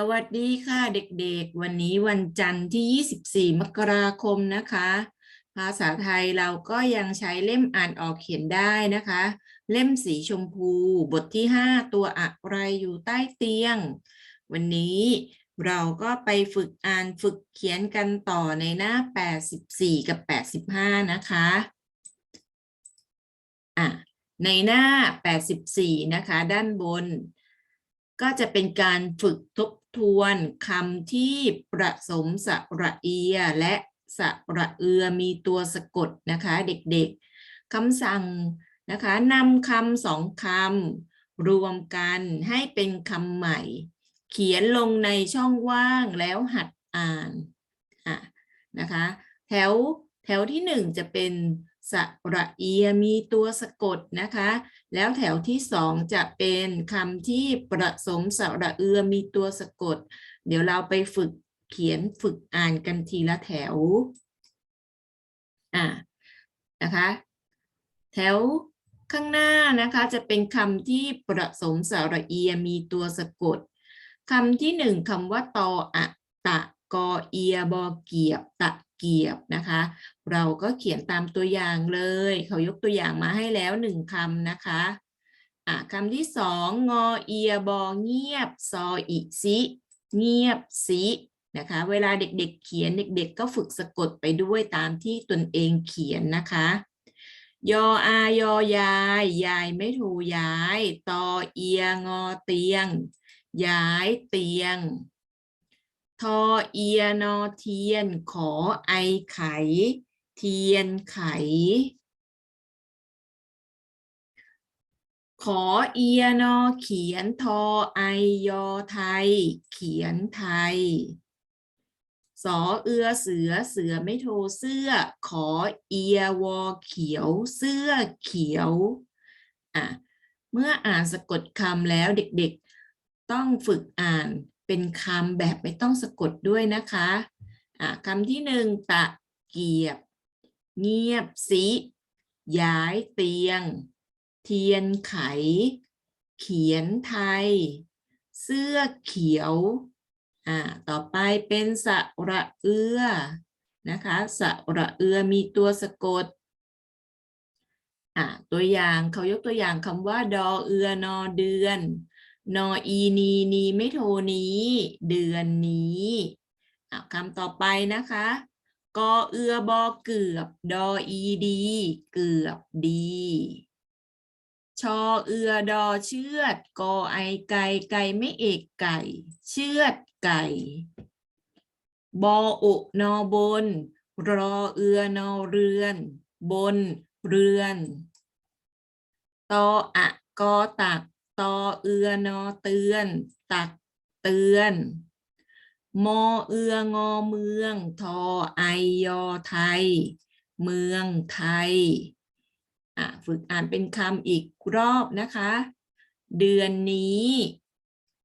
สวัสดีค่ะเด็กๆ วันนี้วันจันทร์ที่ 24 มกราคมนะคะ ภาษาไทยเราก็ยังใช้เล่มอ่านออกเขียนได้นะคะ เล่มสีชมพู บทที่ 5 ตัวอะไรอยู่ใต้เตียง วันนี้เราก็ไปฝึกอ่านฝึกเขียนกันต่อในหน้า 84 กับ 85 นะคะอะในหน้า 84 นะคะ ด้านบนก็จะเป็นการฝึกทบ ทวนคำที่ประสมสระเอียและสระเอือมีตัวสะกดนะคะเด็กๆคำสั่งนะคะนำคำสองคำรวมกันให้เป็นคำใหม่ เขียนลงในช่องว่างแล้วหัดอ่านอะนะคะ แถวแถวที่หนึ่งจะเป็น สระเอียมีตัวสะกดนะคะ แล้วแถวที่สองจะเป็นคำที่ประสมสระเอือมีตัวสะกด เดี๋ยวเราไปฝึกเขียนฝึกอ่านกันทีละแถว อ่า นะคะ แถวข้างหน้านะคะจะเป็นคำที่ประสมสระเอียมีตัวสะกดคำที่หนึ่งคำว่าตออะตะกอเอียบอเกียบ ตะ เกียบนะคะ เราก็เขียนตามตัวอย่างเลย เขายกตัวอย่างมาให้แล้วหนึ่งคำนะคะอะคำที่สองงอเอียบอเงียบซออิซิเงียบซินะคะเวลาเด็กๆเขียนเด็ก ๆ ก็ฝึกสะกดไปด้วยตามที่ตนเองเขียนนะคะ ยออายอยาย ยายไม่ถูย้าย ตอเอียงอเตียง ย้ายเตียง ทอเอียนอเทียน ขอไอไข เทียนไข ขอเอียนอเขียนทอไอยอไทย เขียนไทย สอเอือเสือเสือไม่โทเสื้อ ขอเอียวอเขียว เสื้อเขียวอะเมื่ออ่านสะกดคำแล้วเด็กๆ ต้องฝึกอ่าน เป็นคำแบบไม่ต้องสะกดด้วยนะคะะคำที่หนึ่งตะเกียบ เงียบสิย้ายเตียง เทียนไข เขียนไทย เสื้อเขียว อ่า ต่อไปเป็นสระเอือ นะคะสระเอือมีตัวสะกด อ่า ตัวอย่างเขายกตัวอย่างคำว่า ดอเอือนอเดือน นออีนีนีไม่โทนี้ เดือนนี้คำต่อไปนะคะกอเอือบอเกือบ ดออีดี เกือบดี ชอเอือดอเชือด กอไอไก่ไก่ไม่เอกไก่ เชือดไก่ บออุนอบน รอเอือนอเรือน บนเรือน ตออะกอตัก ตอเอือนอเตือน ตักเตือน มอเอืองอเมือง ทอไอยอไทย เมืองไทยอะฝึกอ่านเป็นคำอีกรอบนะคะ เดือนนี้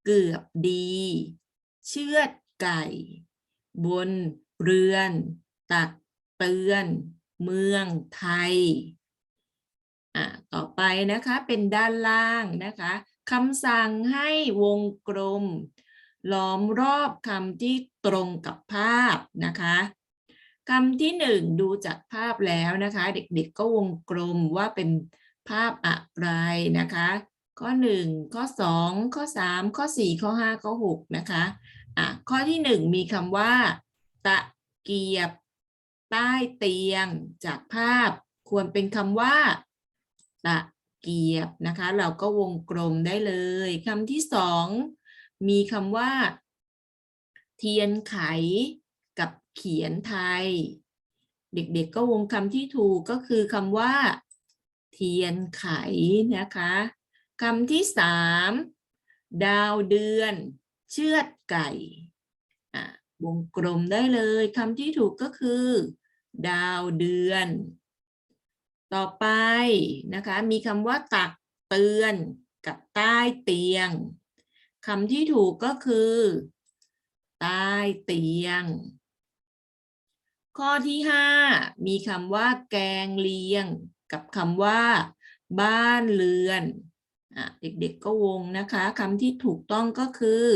เกือบดี เชือดไก่ บนเรือน ตักเตือน เมืองไทย อะต่อไปนะคะเป็นด้านล่างนะคะคำสั่งให้วงกลม ล้อมรอบคำที่ตรงกับภาพนะคะคำที่หนึ่งดูจากภาพแล้วนะคะ เด็กๆก็วงกลมว่าเป็นภาพอะไรนะคะ ข้อหนึ่งข้อสองข้อสามข้อสี่ข้อห้าข้อหกนะคะอะข้อที่หนึ่งมีคำว่า ตะเกียบ ใต้เตียง จากภาพ ควรเป็นคำว่า ตะเกียบนะคะ เราก็วงกลมได้เลยคำที่สองมีคำว่า เทียนไขกับเขียนไทย เด็กๆก็วงคำที่ถูกก็คือคำว่า เทียนไขนะคะคำที่สามดาวเดือน เชือดไก่วงกลมได้เลยคำที่ถูกก็คือ ดาวเดือน ต่อไปนะคะมีคำว่าตักเตือนกับใต้เตียงคำที่ถูกก็คือ ใต้เตียง ข้อที่ห้ามีคำว่า แกงเลียง กับคำว่า บ้านเรือนอะเด็กๆก็วงนะคะคำที่ถูกต้องก็คือ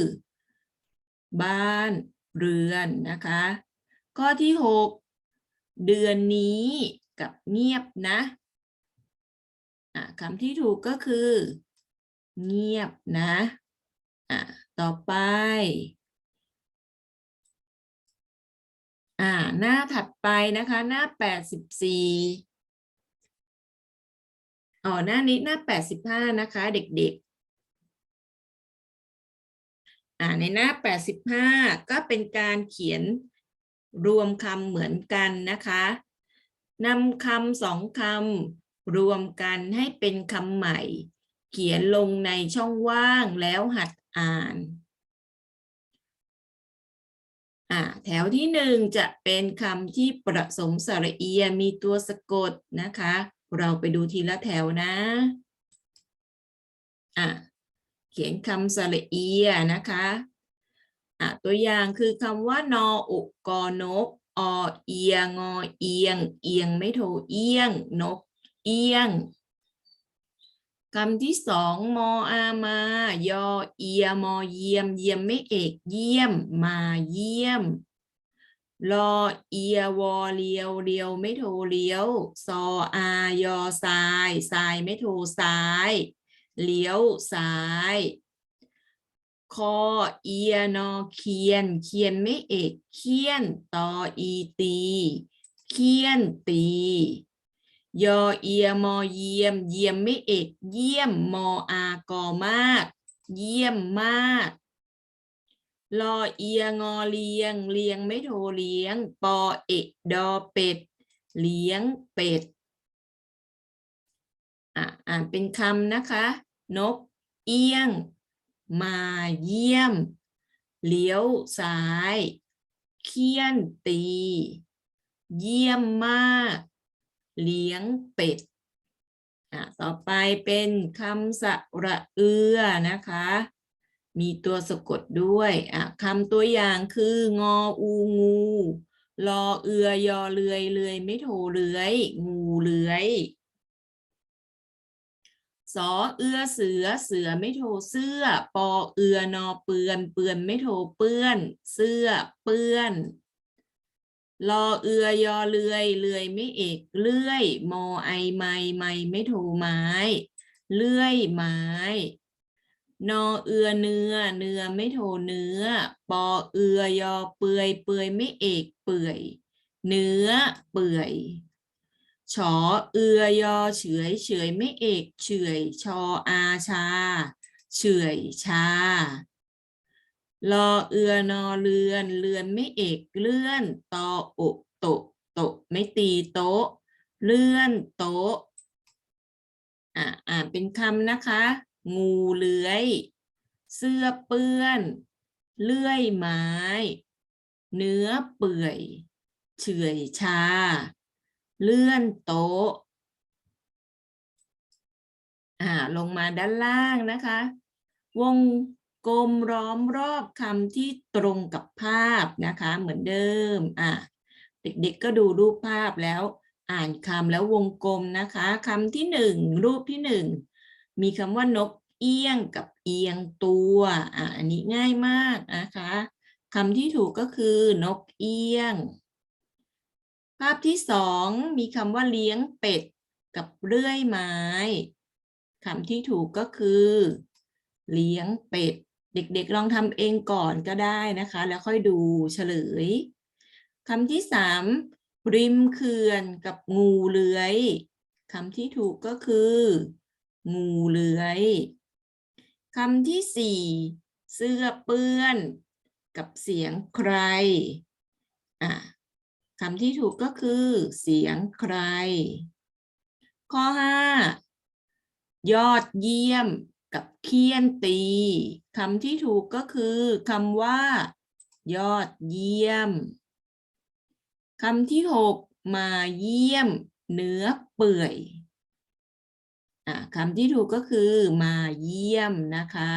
บ้านเรือนนะคะ ข้อที่หกเดือนนี้ กับเงียบนะะคำที่ถูกก็คือ เงียบนะะต่อไปอ่าหน้าถัดไปนะคะหน้าแปดสิบสี่อ๋อหน้านี้หน้าแปดสิบห้านะคะ เด็กๆ อ่าในหน้าแปดสิบห้าก็เป็นการเขียนรวมคำเหมือนกันนะคะ นำคำสองคำรวมกันให้เป็นคำใหม่ เขียนลงในช่องว่างแล้วหัดอ่านอ่าแถวที่หนึ่งจะเป็นคำที่ประสมสระเอียมีตัวสะกดนะคะ เราไปดูทีละแถวนะอะเขียนคำสระเอียนะคะอะตัวอย่างคือคำว่านออุกกอนก อเอียงอเอียง เอียงไม่โทเอียง นก เอียงคำที่สองมออามา ยอเอียมอเยี่ยม เยี่ยมไม่เอกเยี่ยม มาเยี่ยมรอเอียวอเลียวเลียวไม่โทเลี้ยวซออายอทรายทรายไม่โทซ้าย เลี้ยวซ้าย คอเอียนอเคียน เคียนไม่เอกเคียนตออีตี เคียนตี ยอเอียมอเยี่ยม เยี่ยมไม่เอกเยี่ยมมออากอมาก เยี่ยมมากรอเอียงอเลียง เลียงไม่โทเลี้ยง ปอเอกดอเป็ด เลี้ยงเป็ด อะอ่านเป็นคำนะคะ นก เอี้ยง มาเยี่ยม เลี้ยวซ้าย เคี่ยนตี เยี่ยมมาก เลี้ยงเป็ดอะต่อไปเป็นคำสระเอือนะคะ มีตัวสะกดด้วยอะคำตัวอย่างคืองออูงูรอเอือยอเลือยเลือยไม่โทเลื้อย งูเลื้อย สอเอือเสือเสือไม่โทเสื้อ ปอเอือนอเปือนเปือนไม่โทเปื้อน เสื้อเปื้อนรอเอือยอเลือยเลือยไม่เอกเลื่อยมอไอไม้ไม้ไม่โทไม้ เลื่อยไม้ นอเอือเนื้อเนื้อไม่โทเนื้อ ปอเอือยอเปื่อยเปื่อยไม่เอกเปื่อย เนื้อเปื่อย ชอเอือยอเฉยเฉยไม่เอกเฉยชออาชา เฉยชารอเอือนอเลือนเลือนไม่เอกเลื่อนตออโตโตไม่ตีโต๊ะเลื่อนโต๊ะอ่าอ่านเป็นคำนะคะ งูเลื้อย เสื้อเปื้อน เลื่อยไม้ เนื้อเปื่อย เฉอยชา เลื่อนโต๊ะอ่าลงมาด้านล่างนะคะ วงกลมล้อมรอบคำที่ตรงกับภาพนะคะ เหมือนเดิมอะเด็กๆก็ดูรูปภาพแล้ว อ่านคำแล้ววงกลมนะคะคำที่หนึ่งรูปที่หนึ่งมีคำว่านกเอี้ยงกับเอียงตัวอะอันนี้ง่ายมากนะคะคำที่ถูกก็คือนกเอี้ยง ภาพที่สองมีคำว่าเลี้ยงเป็ดกับเลื่อยไม้คำที่ถูกก็คือ เลี้ยงเป็ด เด็กๆลองทำเองก่อนก็ได้นะคะ แล้วค่อยดูเฉลยคำที่สามริมเขื่อนกับงูเลื้อยคำที่ถูกก็คือ งูเลื้อยคำที่สี่เสื้อเปื้อน กับเสียงใครอะ คำที่ถูกก็คือ เสียงใคร ข้อห้ายอดเยี่ยมกับเคี่ยนตีคำที่ถูกก็คือคำว่า ยอดเยี่ยมคำที่หกมาเยี่ยม เนื้อเปื่อยอคำที่ถูกก็คือมาเยี่ยมนะคะ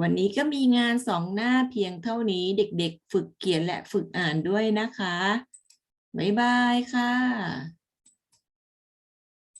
วันนี้ก็มีงานสองหน้าเพียงเท่านี้เด็กๆ ฝึกเขียนและฝึกอ่านด้วยนะคะ บ๊ายบายค่ะ